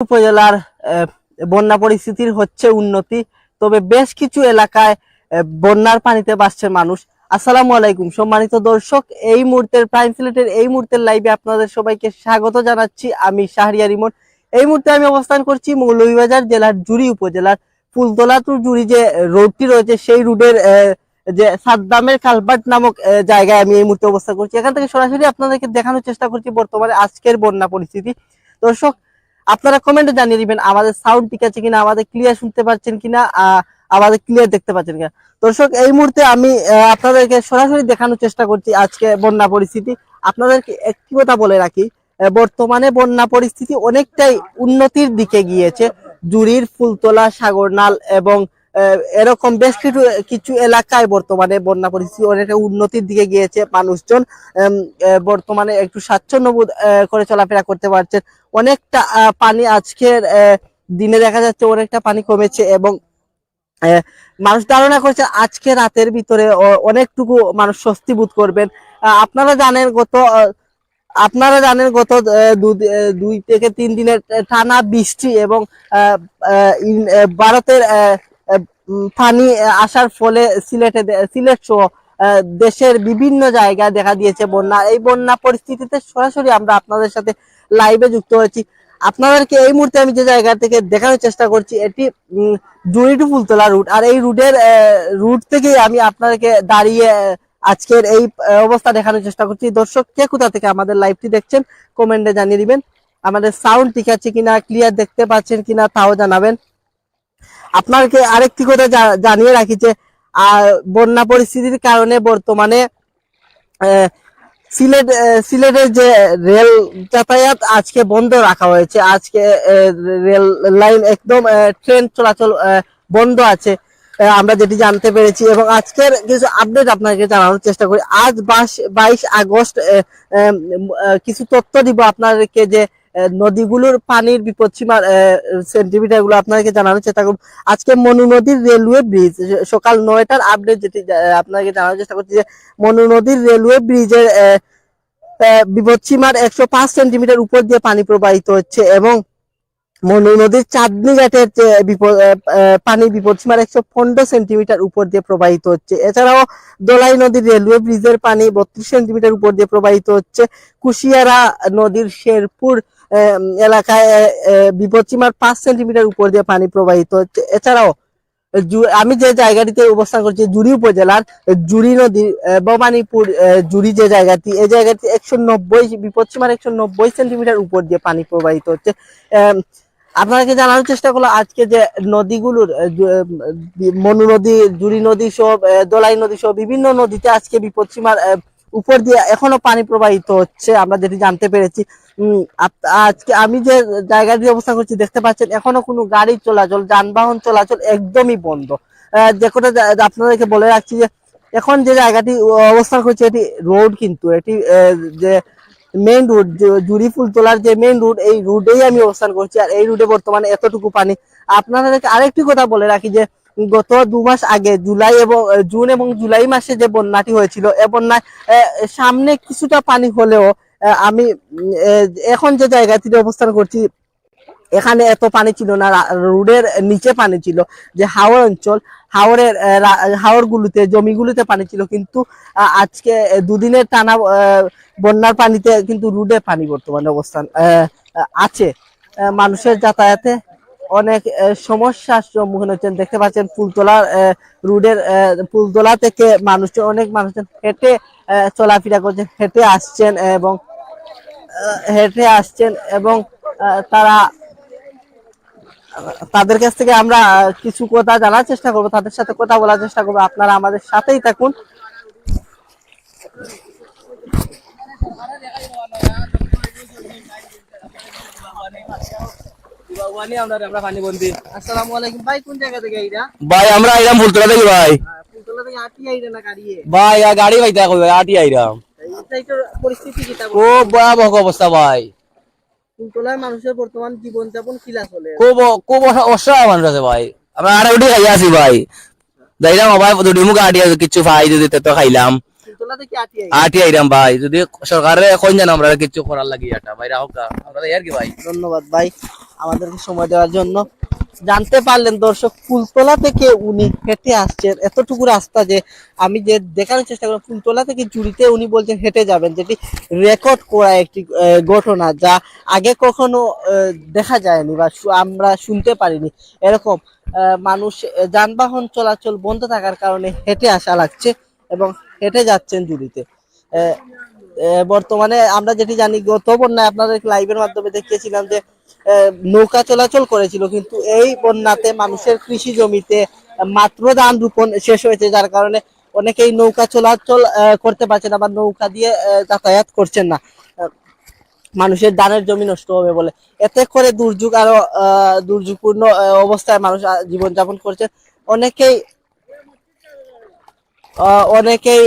উপজেলার বন্যা পরিস্থিতির হচ্ছে উন্নতি, তবে বেশ কিছু এলাকায় বন্যার পানিতে বাসছে মানুষ। আসসালামু আলাইকুম। সম্মানিত দর্শক, এই মুহূর্তের প্রাইম সিলেটের এই মুহূর্তের লাইভে আপনাদের সবাইকে স্বাগত জানাচ্ছি। আমি শাহরিয়া রিমন। এই মুহূর্তে আমি অবস্থান করছি মৌলভীবাজার জেলার জুড়ি উপজেলার ফুলতলা টু জুড়ি যে রোডটি রয়েছে, সেই রোডের যে সাদ্দামের কালবাট নামক জায়গায় আমি এই মুহূর্তে অবস্থান করছি। এখান থেকে সরাসরি আপনাদেরকে দেখানোর চেষ্টা করছি বর্তমানে আজকের বন্যা পরিস্থিতি। দর্শক আপনারা কমেন্টে জানিয়ে দিবেন আমাদের সাউন্ড ঠিক আছে কিনা, আমাদের ক্লিয়ার শুনতে পাচ্ছেন কিনা আমাদের ক্লিয়ার দেখতে পাচ্ছেন কিনা। দর্শক, এই মুহূর্তে আমি আপনাদেরকে সরাসরি দেখানোর চেষ্টা করছি আজকে বন্যা পরিস্থিতি। আপনাদেরকে একটি কথা বলে রাখি বর্তমানে বন্যা পরিস্থিতি অনেকটাই উন্নতির দিকে গিয়েছে। জুরির ফুলতলা সাগরনাল এবং এরকম বেশ কিছু কিছু এলাকায় বর্তমানে বন্যা পরিস্থিতি অনেকটা উন্নতির দিকে গিয়েছে। মানুষজন বর্তমানে একটু স্বাচ্ছন্দ্য বোধ করে চলাফেরা করতে পারছেন। অনেকটা পানি আজকের দিনে দেখা যাচ্ছে অনেকটা পানি কমেছে এবং মানুষ ধারণা করছে আজকে রাতের ভিতরে অনেকটুকু মানুষ স্বস্তি বোধ করবেন। আপনারা জানেন গত আপনারা জানেন গত দুই থেকে তিন দিনের টানা বৃষ্টি এবং ভারতের পানি আসার ফলে সিলেটে সিলেট সহ দেশের বিভিন্ন জায়গায় দেখা দিয়েছে বন্যা। এই বন্যা পরিস্থিতিতে সরাসরি আমরা আপনাদের সাথে লাইভে যুক্ত হয়েছি। আপনাদেরকে এই মুহূর্তে আমি যে জায়গা থেকে দেখানোর চেষ্টা করছি, এটি জুড়ি টু ফুলতলা রুট আর এই রুটের রুট থেকেই আমি আপনাদেরকে দাঁড়িয়ে আজকের এই অবস্থা দেখানোর চেষ্টা করছি। দর্শক, কে কোথা থেকে আমাদের লাইভটি দেখছেন কমেন্টে জানিয়ে দিবেন। আমাদের সাউন্ড ঠিক আছে কিনা ক্লিয়ার দেখতে পাচ্ছেন কিনা, তাও জানাবেন। আপনাকে আরেকটি কথা জানিয়ে রাখি যে বন্যা পরিস্থিতির কারণে বর্তমানে সিলেট সিলেটের যে রেল যাতায়াত আজকে বন্ধ রাখা হয়েছে। আজকে রেল লাইন একদম ট্রেন চলাচল বন্ধ আছে। আমরা যেটি জানতে পেরেছি এবং আজকের কিছু আপডেট আপনাকে জানানোর চেষ্টা করি। আজ বাইশ আগস্ট কিছু তথ্য দিব আপনাদেরকে যে নদীগুলোর পানির বিপদসীমার সেন্টিমিটারগুলো আপনাকে জানানোর চেষ্টা করব। আজকে মনু নদীর রেলওয়ে ব্রিজ সকাল নয়টার আপডেট যেটি আপনাকে জানানোর চেষ্টা করছি যে মনু নদীর রেলওয়ে ব্রিজের বিপদসীমার একশো পাঁচ সেন্টিমিটার উপর দিয়ে পানি প্রবাহিত হচ্ছে এবং মনু নদীর চাঁদনি ঘাটের যে বিপদ পানি বিপদসীমার একশো পনেরো সেন্টিমিটার উপর দিয়ে প্রবাহিত হচ্ছে। এছাড়াও দোলাই নদীর রেলওয়ে ব্রিজের পানি বত্রিশ সেন্টিমিটার উপর দিয়ে প্রবাহিত হচ্ছে। কুশিয়ারা নদীর শেরপুর এলাকায় বিপদসীমার পাঁচ সেন্টিমিটার উপর দিয়ে পানি প্রবাহিত হচ্ছে। এছাড়াও আমি যে জায়গাটিতে অবস্থান করছি জুড়ি উপজেলার জুড়ি আহ, ভবানীপুর জুড়ি যে জায়গাটি এই জায়গাটি একশো নব্বই বিপদসীমার একশো নব্বই সেন্টিমিটার উপর দিয়ে পানি প্রবাহিত হচ্ছে। আপনাকে জানানোর চেষ্টা করল আজকে যে নদীগুলোর মনু নদী জুড়ি নদী আহ, দোলাই নদী সহ বিভিন্ন নদীতে আজকে বিপদসীমার উপর দিয়ে এখনও পানি প্রবাহিত হচ্ছে, আমরা যেটি জানতে পেরেছি। আজকে আমি যে জায়গাটি অবস্থান করছি, দেখতে পাচ্ছেন এখনও কোনো গাড়ি চলাচল, যানবাহন চলাচল একদমই বন্ধ। যে কোটা আপনাদেরকে বলে রাখছি যে, এখন যে জায়গাটি অবস্থান করছে, এটি রোড কিন্তু, এটি যে মেইন রোড জুড়ি তোলার যে মেইন রোড এই রুটেই আমি অবস্থান করছি। আর এই রুটে বর্তমানে এতটুকু পানি। আপনাদেরকে আরেকটি কথা বলে রাখি যে গত দু মাস আগে জুলাই এবং জুন এবং জুলাই মাসে যে বন্যাটি হয়েছিল এ বন্যায় সামনে কিছুটা পানি হলেও আমি এখন যে জায়গাটিতে অবস্থান করছি এখানে এত পানি ছিল না রোডের নিচে পানি ছিল যে হাওড় অঞ্চল হাওড়ের আহ, রা- হাওড় গুলোতে জমিগুলোতে পানি ছিল কিন্তু আজকে দুদিনের টানা বন্যার পানিতে কিন্তু রোডে পানি বর্তমানে অবস্থান আছে। মানুষের যাতায়াতে অনেক সমস্যার সম্মুখীন হচ্ছেন। দেখতে পাচ্ছেন ফুলতলার আহ, রোডের ফুলতলা থেকে মানুষজন অনেক মানুষজন হেঁটে চলাফেরা করছেন হেঁটে আসছেন এবং হেঁটে আসছেন এবং তারা তাদের কাছ থেকে আমরা কিছু কথা জানার চেষ্টা করব তাদের সাথে কথা বলার চেষ্টা করব। আপনারা আমাদের সাথেই থাকুন। আসসালামু আলাইকুম ভাই ভাই আমরা আইরাম ফুলতলা থেকে ভাই। ভাই গাড়ি ভাই দেখো আটি আইরাম। ভয়াবহ অবস্থা ভাই। মানুষের বর্তমান জীবনযাপন কিলা চলে? খুব খুব অসহায় মানুষ আছে ভাই। আমরা খাইয়া আছি ভাই। দুটি মুখ আটি কিছু খাই যদি তো খাইলাম। আটি আইরাম ভাই যদি সরকারে এখন জানো আমরা কিছু করার লাগি এটা। ভাই রাখো আমরা আর কি ভাই? ধন্যবাদ ভাই আমাদেরকে সময় দেওয়ার জন্য। জানতে পারলেন দর্শক ফুলতলা থেকে উনি হেঁটে আসছেন। এতটুকু রাস্তা যে আমি যে দেখানোর চেষ্টা করলাম ফুলতলা থেকে জুড়িতে উনি বলছেন হেঁটে যাবেন যেটি রেকর্ড করা একটি ঘটনা যা আগে কখনো দেখা যায়নি বা আমরা শুনতে পারিনি। এরকম আহ, মানুষ যানবাহন চলাচল বন্ধ থাকার কারণে হেঁটে আসা লাগছে এবং হেঁটে যাচ্ছেন জুড়িতে বর্তমানে আমরা যেটি জানি, গত বন্যায় আপনাদের লাইভের মাধ্যমে দেখিয়েছিলাম যে নৌকা চলাচল করেছিল, কিন্তু এই বন্যাতে মানুষের কৃষি জমিতে মাত্র ধান রোপণ শেষ হয়েছে, যার কারণে অনেকেই নৌকা চলাচল করতে পারছে না বা নৌকা দিয়ে যাতায়াত করছেন না। মানুষের ধানের জমি নষ্ট হবে বলে। এতে করে দুর্যোগ আরও দুর্যোগপূর্ণ অবস্থায় মানুষ জীবনযাপন করছে অনেকেই অনেকেই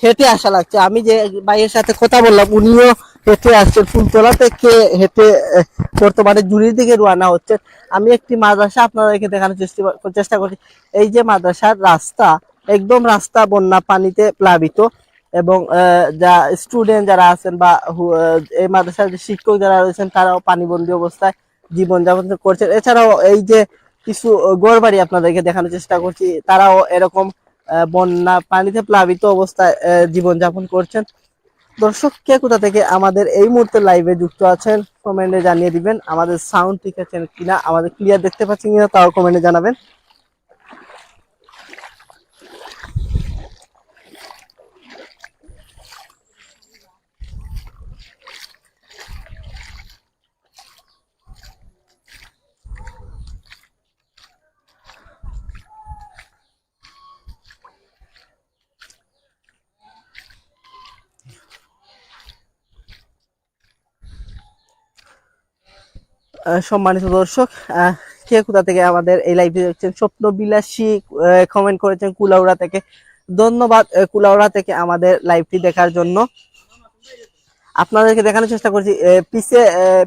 হেঁটে আসা লাগছে। আমি যে ভাইয়ের সাথে কথা বললাম, উনিও হেঁটে আসছেন। ফুলতলা থেকে হেঁটে বর্তমানে জুড়ির দিকে রওনা হচ্ছে। আমি একটি মাদ্রাসা আপনাদেরকে দেখানোর চেষ্টা চেষ্টা করছি। এই যে মাদ্রাসার রাস্তা, একদম রাস্তা বন্যা পানিতে প্লাবিত এবং যা স্টুডেন্ট যারা আছেন বা এই মাদ্রাসার শিক্ষক যারা রয়েছেন, তারাও পানিবন্দী অবস্থায় জীবনযাপন করছেন। এছাড়াও এই যে কিছু গড় বাড়ি আপনাদেরকে দেখানোর চেষ্টা করছি, তারাও এরকম বন্যা পানিতে প্লাবিত অবস্থায় জীবনযাপন করছেন। দর্শক, কে কোথা থেকে আমাদের এই মুহূর্তে লাইভে যুক্ত আছেন কমেন্টে জানিয়ে দিবেন। আমাদের সাউন্ড ঠিক আছে কিনা, আমাদের ক্লিয়ার দেখতে পাচ্ছেন কিনা, তাও কমেন্টে জানাবেন। সম্মানিত দর্শক কে কোথা থেকে আমাদের এই লাইভে দেখছেন? স্বপ্ন বিলাসী কমেন্ট করেছেন কুলাউড়া থেকে। ধন্যবাদ কুলাউড়া থেকে আমাদের লাইভটি দেখার জন্য। আপনাদেরকে দেখানোর চেষ্টা করছি পিছে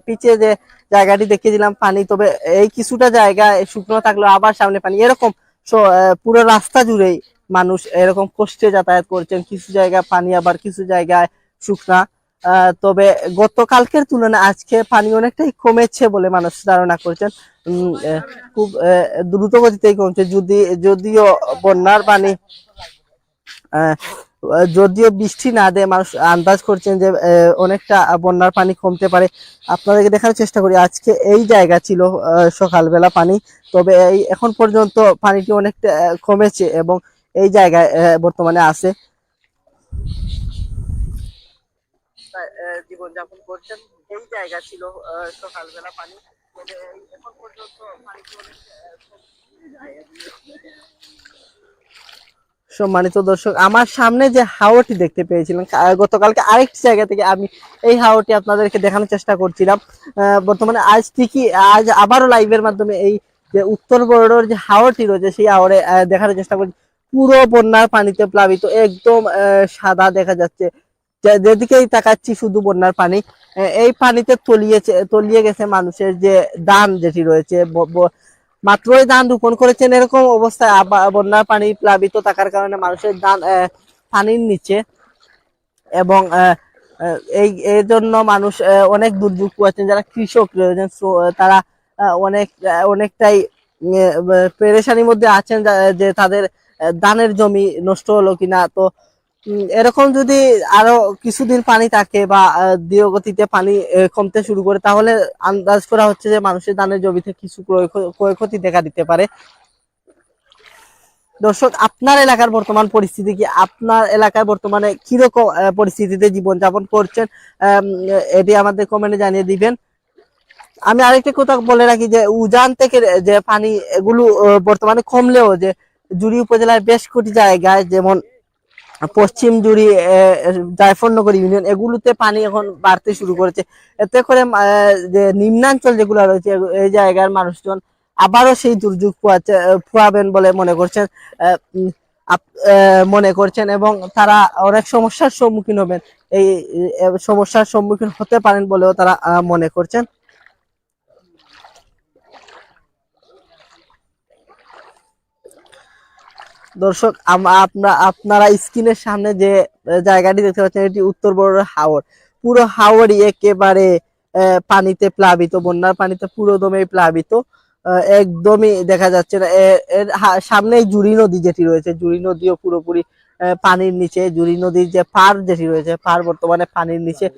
পিছে যে জায়গাটি দেখিয়ে দিলাম পানি, তবে এই কিছুটা জায়গায় শুকনো থাকলেও আবার সামনে পানি। এরকম পুরো রাস্তা জুড়েই মানুষ এরকম কষ্টে যাতায়াত করছেন। কিছু জায়গায় পানি আবার কিছু জায়গায় শুকনা। তবে গতকালকের তুলনায় আজকে পানি অনেকটাই কমেছে বলে মানুষ ধারণা করছেন। খুব দ্রুত গতিতেই কমছে। যদি, যদিও বন্যার পানি যদিও বৃষ্টি না দেয়, মানুষ আন্দাজ করছেন যে অনেকটা বন্যার পানি কমতে পারে। আপনাদেরকে দেখার চেষ্টা করি, আজকে এই জায়গা ছিল সকালবেলা পানি। তবে এই, এখন পর্যন্ত পানিটি অনেকটা কমেছে এবং এই জায়গায় বর্তমানে আছে। জীবনযাপন করছেন, এই জায়গা ছিল সকালবেলা পানি। এখন পর্যন্ত পানিটি সম্মানিত দর্শক, আমার সামনে যে হাওয়াটি দেখতে পেয়েছিলাম কা- গতকালকে আরেকটি জায়গা থেকে আমি এই হাওয়াটি আপনাদেরকে দেখানোর চেষ্টা করছিলাম। বর্তমানে আজ ঠিকই, আজ আবারও লাইভের মাধ্যমে এই যে উত্তর বড়োর যে হাওয়াটি রয়েছে, সেই হাওড়ে দেখানোর চেষ্টা করছি। পুরো বন্যার পানিতে প্লাবিত, একদম সাদা দেখা যাচ্ছে। যেদিকেই তাকাচ্ছি শুধু বন্যার পানি। এই পানিতে তলিয়েছে, তলিয়ে গেছে মানুষের যে দান যেটি রয়েছে মাত্রই ধান রোপণ করেছেন এরকম অবস্থায় বন্যার পানি প্লাবিত থাকার কারণে মানুষের ধান পানির নিচে। এবং এই এই জন্য মানুষ অনেক দুর্যোগ পোয়াচ্ছেন যারা কৃষক রয়েছেন তারা অনেক অনেকটাই পেরেশানির মধ্যে আছেন, যে তাদের ধানের জমি নষ্ট হলো কিনা। তো এরকম যদি আরও কিছুদিন পানি থাকে বা গতিতে পানি কমতে শুরু করে, তাহলে আন্দাজ করা হচ্ছে যে মানুষের ধানের জমিতে কিছু ক্ষয়ক্ষতি দেখা দিতে পারে। দর্শক, আপনার এলাকার বর্তমান পরিস্থিতি কি? আপনার এলাকায় বর্তমানে কীরকম পরিস্থিতিতে জীবন যাপন করছেন এটি আমাদের কমেন্টে জানিয়ে দিবেন। আমি আরেকটা কথা বলে রাখি যে, উজান থেকে যে পানি এগুলো বর্তমানে কমলেও যে, জুড়ি উপজেলার বেশ কটি জায়গায় যেমন পশ্চিম জুড়ি জায়ফরনগর ইউনিয়ন, এগুলোতে পানি এখন বাড়তে শুরু করেছে। এতে করে যে নিম্নাঞ্চল যেগুলো রয়েছে, এই জায়গার মানুষজন আবারও সেই দুর্যোগ পোয়াচ্ছে পোয়াবেন বলে মনে করছেন মনে করছেন এবং তারা অনেক সমস্যার সম্মুখীন হবেন। এই সমস্যার সম্মুখীন হতে পারেন বলেও তারা মনে করছেন। দর্শক, আম- আপনা- আপনারা স্ক্রিনের সামনে যে জায়গাটি দেখতে পাচ্ছেন, এটি উত্তর বড় হাওর। পুরো হাওরই একেবারে পানিতে প্লাবিত, বন্যার পানিতে পুরো দমে প্লাবিত। একদমই দেখা যাচ্ছে না। এর সামনেই জুড়ি নদী যেটি রয়েছে, জুড়ি নদীও পুরোপুরি পানির নিচে, জুড়ি নদীর যে পার যেটি রয়েছে, পার বর্তমানে পানির নিচে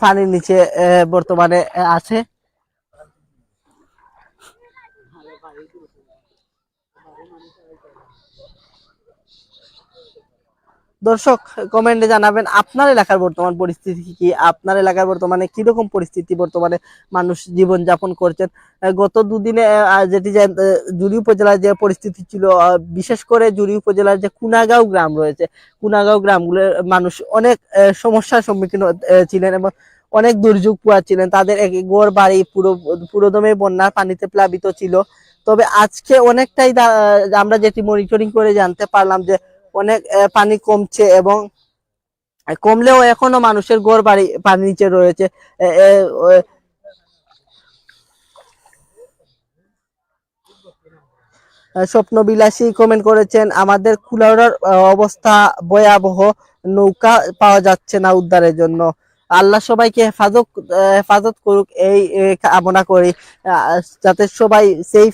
পানির নিচে বর্তমানে আছে। দর্শক, কমেন্টে জানাবেন আপনার এলাকার বর্তমান পরিস্থিতি কি আপনার এলাকার বর্তমানে কীরকম পরিস্থিতি বর্তমানে মানুষ জীবন যাপন করছেন গত দুদিনে যেটি জুড়ি উপজেলার যে পরিস্থিতি ছিল বিশেষ করে জুড়ি উপজেলার যে কুনাগাঁও গ্রাম রয়েছে, কুনাগাঁও গ্রামগুলোর মানুষ অনেক সমস্যার সম্মুখীন ছিলেন এবং অনেক দুর্যোগ পোয়াচ্ছিলেন তাদের এক ঘর বাড়ি পুরো, পুরোদমে বন্যার পানিতে প্লাবিত ছিল। তবে আজকে অনেকটাই আমরা যেটি মনিটরিং করে জানতে পারলাম যে অনেক পানি কমছে এবং কমলেও এখনও মানুষের ঘর বাড়ি পানি নিচে রয়েছে। স্বপ্নবিলাসী কমেন্ট করেছেন, আমাদের কুলাউড়ার অবস্থা ভয়াবহ, নৌকা পাওয়া যাচ্ছে না উদ্ধারের জন্য। আল্লাহ সবাইকে হেফাজত হেফাজত করুক, এই কামনা করি। যাতে সবাই সেফ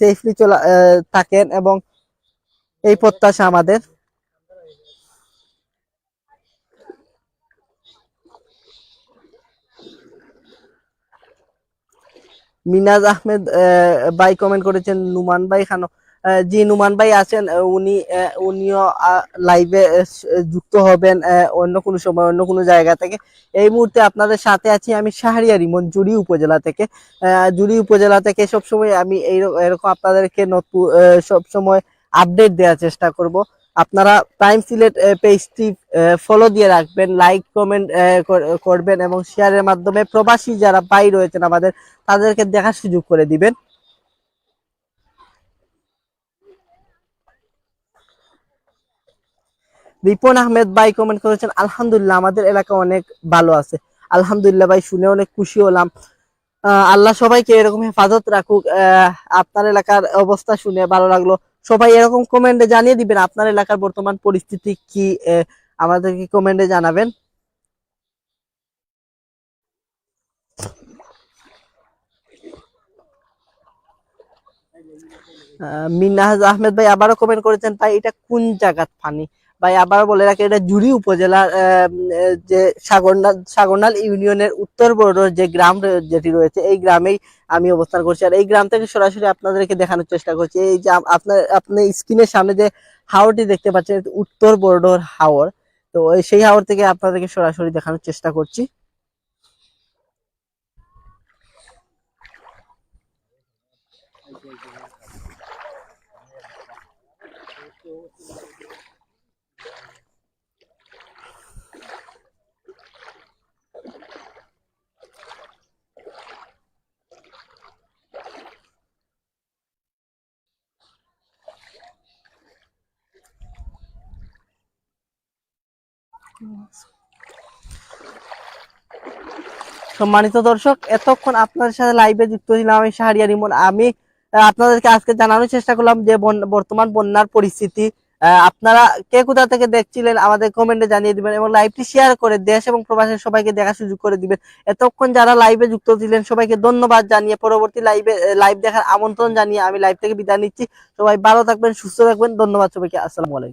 সেফলি চলা থাকেন এবং এই প্রত্যাশা আমাদের। মিনাজ আহমেদ আহ, ভাই কমেন্ট করেছেন নুমান ভাই খানো জি নুমান ভাই আছেন উনি উনিও লাইভে যুক্ত হবেন অন্য কোনো সময় অন্য কোনো জায়গা থেকে। এই মুহূর্তে আপনাদের সাথে আছি আমি শাহরিয়া রিমন জুড়ি উপজেলা থেকে। জুড়ি উপজেলা থেকে সবসময় আমি এই এরকম আপনাদেরকে নতুন সব সময় আপডেট দেওয়ার চেষ্টা করব। আপনারা প্রাইম সিলেট পেজটি ফলো দিয়ে রাখবেন লাইক কমেন্ট করবেন এবং শেয়ারের মাধ্যমে প্রবাসী যারা ভাই রয়েছেন আমাদের, তাদেরকে দেখার সুযোগ করে দিবেন। রিপন আহমেদ ভাই কমেন্ট করেছেন, আলহামদুলিল্লাহ, আমাদের এলাকা অনেক ভালো আছে। আলহামদুলিল্লাহ ভাই, শুনে অনেক খুশি হলাম। আল্লাহ সবাইকে এরকম হেফাজত রাখুক। আপনার এলাকার অবস্থা শুনে ভালো লাগল। সবাই এরকম কমেন্টে জানিয়ে দিবেন, আপনার এলাকার বর্তমান পরিস্থিতি কি আমাদেরকে কমেন্টে জানাবেন। মিনহাজ আহমেদ ভাই আবারও কমেন্ট করেছেন, ভাই, এটা কোন জায়গার পানি? ভাই আবার বলে রাখি, এটা জুড়ি উপজেলার যে সাগরনাল সাগরনাল ইউনিয়নের উত্তর বড় যে গ্রাম যেটি রয়েছে, এই গ্রামেই আমি অবস্থান করছি। আর এই গ্রাম থেকে সরাসরি আপনাদেরকে দেখানোর চেষ্টা করছি, এই যে আপ- আপনার, আপনি স্ক্রিনের সামনে যে হাওরটি দেখতে পাচ্ছেন উত্তর বর্ডর হাওর। তো সেই হাওর থেকে আপনাদেরকে সরাসরি দেখানোর চেষ্টা করছি। সম্মানিত দর্শক, এতক্ষণ আপনাদের সাথে লাইভে যুক্ত ছিলাম আমি শাহরিয়া রিমন। আমি আপনাদেরকে আজকে জানানোর চেষ্টা করলাম যে বর্তমান বন্যার পরিস্থিতি। আপনারা কে কোথা থেকে দেখছিলেন আমাদের কমেন্টে জানিয়ে দিবেন এবং লাইভটি শেয়ার করে দেশ এবং প্রবাসের সবাইকে দেখার সুযোগ করে দিবেন। এতক্ষণ যারা লাইভে যুক্ত ছিলেন, সবাইকে ধন্যবাদ জানিয়ে পরবর্তী লাইভে লাইভ দেখার আমন্ত্রণ জানিয়ে আমি লাইভ থেকে বিদায় নিচ্ছি। সবাই ভালো থাকবেন, সুস্থ থাকবেন। ধন্যবাদ সবাইকে। আসসালামু আলাইকুম।